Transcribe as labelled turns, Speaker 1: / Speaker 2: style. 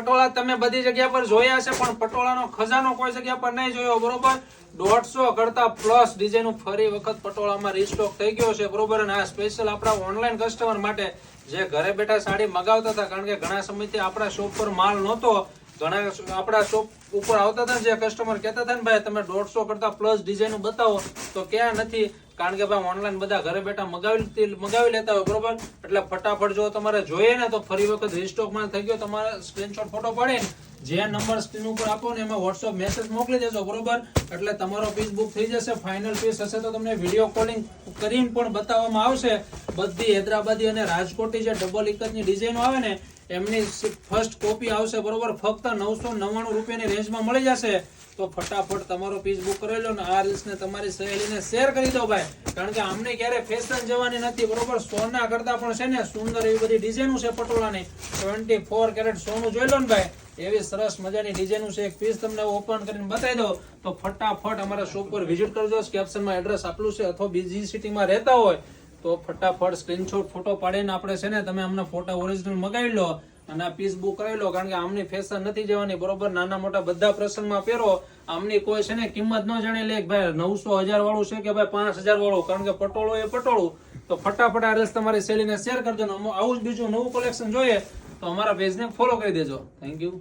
Speaker 1: પટોળા તમે બધી જગ્યા પર જોયા છે પણ પટોળાનો ખજાનો કોઈ જગ્યા પર નહીં જોયો, બરોબર? દોઢસો કરતા પ્લસ ડિઝાઇન ફરી વખત પટોળામાં રીસ્ટોક થઈ ગયો છે, બરોબર? અને આ સ્પેશિયલ આપણા ઓનલાઈન કસ્ટમર માટે જે ઘરે બેઠા સાડી મગાવતા હતા, કારણ કે ઘણા સમયથી આપણા શોપ પર માલ નહોતો, ઘણા આપણા શોપ ઉપર આવતા હતા જે કસ્ટમર કહેતા હતા ને, ભાઈ, તમે દોઢસો કરતા પ્લસ ડિઝાઇન બતાવો. તો ક્યાં નથી કારણ કે ભાઈ ઓનલાઈન બધા ઘરે બેઠા મગાવી મગાવી લેતા હોય, બરોબર? એટલે ફટાફટ જો તમારે જોઈએ ને, તો ફરી વખત રિસ્ટોકમાં થઈ ગયો, તમારે સ્ક્રીનશોટ ફોટો પાડીને જે નંબર સ્ક્રીન ઉપર આપો ને, એમાં વોટ્સઅપ મેસેજ મોકલી દેજો, બરોબર? એટલે તમારો પીસ બુક થઈ જશે ફાઇનલ પીસ હશે, તો તમને વીડિયો કોલિંગ કરીને પણ બતાવવામાં આવશે. બધી હૈદરાબાદી અને રાજકોટી જે ડબલ ઇકતની ડિઝાઇનો આવે ને, એમની ફર્સ્ટ કોપી આવશે બરોબર, ફક્ત નવસો નવ્વાણું રૂપિયાની રેન્જમાં મળી જશે. તો ફટાફટ તમારો પીસ બુક કરી લો ને, આ રીલ્સને તમારી સહેલીને શેર કરી દો ભાઈ. કારણ કે આમને ક્યારે ફેશન જવાની નથી, બરોબર? સોના કરતા પણ છે ને, સુંદર એવી બધી ડિઝાઇનો છે પટોળાની. ટ્વેન્ટી ફોર કેરેટ સોનું જોઈ લો ને ભાઈ. એવી સરસ મજાની ડિઝાઇનનું છે. એક પીસ તમને ઓપન કરીને બતાવી દો તો ફટાફટ અમારા શોપ પર વિઝિટ કરજો. કેપ્શનમાં એડ્રેસ આપેલું છે અથવા બીજી સિટીમાં રહેતા હોય, તો ફટાફટ સ્ક્રીનશોટ ફોટો પાડીને આપણે છે ને તમે અમને ફોટા ઓરિજિનલ મગાવી લો અને આ પીસ બુક કરાવી લો. કારણ કે આમની ફેશન નથી જવાની. બરોબર? નાના મોટા બધા પ્રસંગમાં પહેરો. આમની કોઈ છે ને કિંમત ન જાણી લે ભાઈ નવસો હજાર વાળું છે કે ભાઈ પાંચ હજાર વાળું. કારણ કે પટોળું એ પટોળું. તો ફટાફટ આ રેસ તમારી શૈલીને શેર કરજો આવું જ બીજું નવું કલેક્શન જોઈએ. તો અમારા પેજને ફોલો કરી દેજો. Thank you